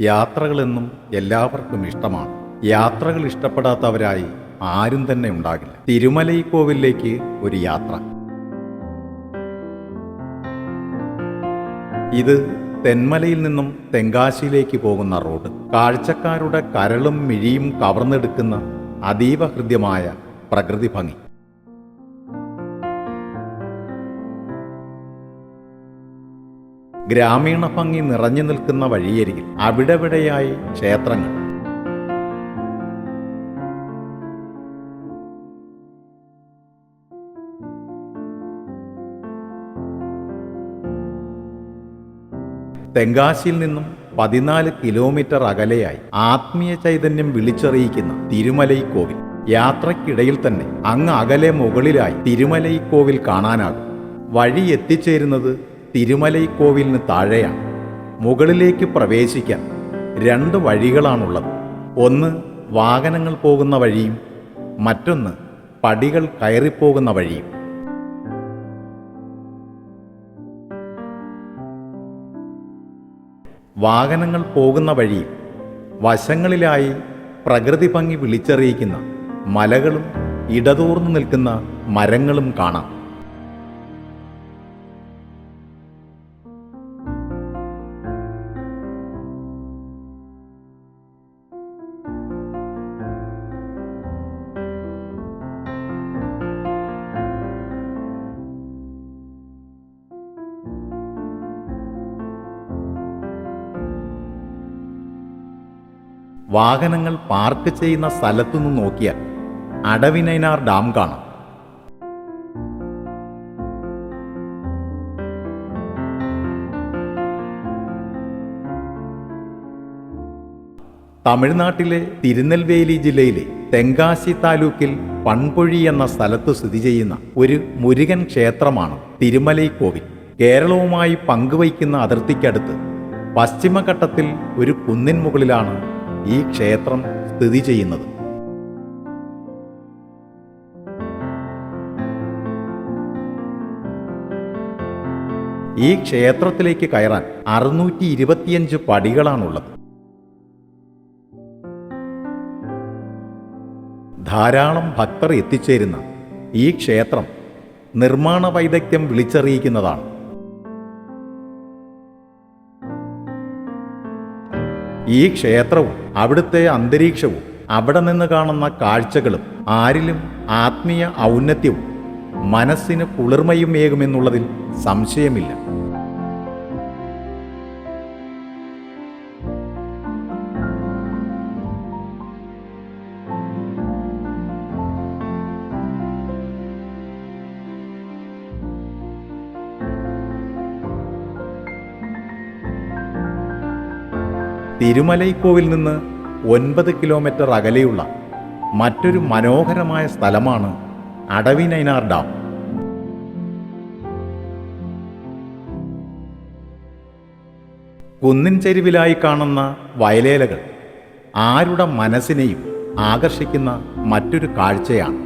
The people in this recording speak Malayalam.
യാത്രകളെന്നും എല്ലാവർക്കും ഇഷ്ടമാണ്. യാത്രകൾ ഇഷ്ടപ്പെടാത്തവരായി ആരും തന്നെ ഉണ്ടാകില്ല. തിരുമലൈ കോവിലേക്ക് ഒരു യാത്ര. ഇത് തെന്മലയിൽ നിന്നും തെങ്കാശിയിലേക്ക് പോകുന്ന റോഡ്. കാഴ്ചക്കാരുടെ കരളും മിഴിയും കവർന്നെടുക്കുന്ന അതീവ ഹൃദ്യമായ പ്രകൃതി ഭംഗി. ഗ്രാമീണ ഭംഗി നിറഞ്ഞു നിൽക്കുന്ന വഴിയരികിൽ അവിടെവിടെയായി ക്ഷേത്രങ്ങൾ. തെങ്കാശിയിൽ നിന്നും പതിനാല് കിലോമീറ്റർ അകലെയായി ആത്മീയ ചൈതന്യം വിളിച്ചറിയിക്കുന്ന തിരുമലൈ കോവിൽ യാത്രക്കിടയിൽ തന്നെ അങ്ങ് അകലെ മുകളിലായി തിരുമലൈ കോവിൽ കാണാനാകും. വഴി എത്തിച്ചേരുന്നത് തിരുമലൈ കോവിലിന് താഴെയാണ്. മുകളിലേക്ക് പ്രവേശിക്കാൻ രണ്ട് വഴികളാണുള്ളത്. ഒന്ന് വാഹനങ്ങൾ പോകുന്ന വഴിയും മറ്റൊന്ന് പടികൾ കയറിപ്പോകുന്ന വഴിയും. വാഹനങ്ങൾ പോകുന്ന വഴിയും വശങ്ങളിലായി പ്രകൃതി ഭംഗി വിളിച്ചറിയിക്കുന്ന മലകളും ഇടതൂർന്നു നിൽക്കുന്ന മരങ്ങളും കാണാം. വാഹനങ്ങൾ പാർക്ക് ചെയ്യുന്ന സ്ഥലത്തുനിന്ന് നോക്കിയാൽ അടവിനൈനാർ ഡാം കാണാം. തമിഴ്നാട്ടിലെ തിരുനെൽവേലി ജില്ലയിലെ തെങ്കാശി താലൂക്കിൽ പൺപൊഴി എന്ന സ്ഥലത്ത് സ്ഥിതി ചെയ്യുന്ന ഒരു മുരുകൻ ക്ഷേത്രമാണ് തിരുമലൈ കോവിൽ. കേരളവുമായി പങ്കുവയ്ക്കുന്ന അതിർത്തിക്കടുത്ത് പശ്ചിമഘട്ടത്തിൽ ഒരു കുന്നിൻ മുകളിലാണ് ഈ ക്ഷേത്രം സ്ഥിതി ചെയ്യുന്നത്. ഈ ക്ഷേത്രത്തിലേക്ക് കയറാൻ അറുന്നൂറ്റി ഇരുപത്തിയഞ്ച് പടികളാണുള്ളത്. ധാരാളം ഭക്തർ എത്തിച്ചേരുന്ന ഈ ക്ഷേത്രം നിർമ്മാണ വൈദഗ്ധ്യം വിളിച്ചറിയിക്കുന്നതാണ്. ഈ ക്ഷേത്രവും അവിടുത്തെ അന്തരീക്ഷവും അവിടെ നിന്ന് കാണുന്ന കാഴ്ചകളും ആരിലും ആത്മീയ ഔന്നത്യവും മനസ്സിന് കുളിർമയും ഏകുമെന്നുള്ളതിൽ സംശയമില്ല. തിരുമലൈക്കോവിൽ നിന്ന് ഒൻപത് കിലോമീറ്റർ അകലെയുള്ള മറ്റൊരു മനോഹരമായ സ്ഥലമാണ് അടവിനൈനാർ ഡാം. കുന്നിൻ ചെരുവിലായി കാണുന്ന വയലേലകൾ ആരുടെ മനസ്സിനെയും ആകർഷിക്കുന്ന മറ്റൊരു കാഴ്ചയാണ്.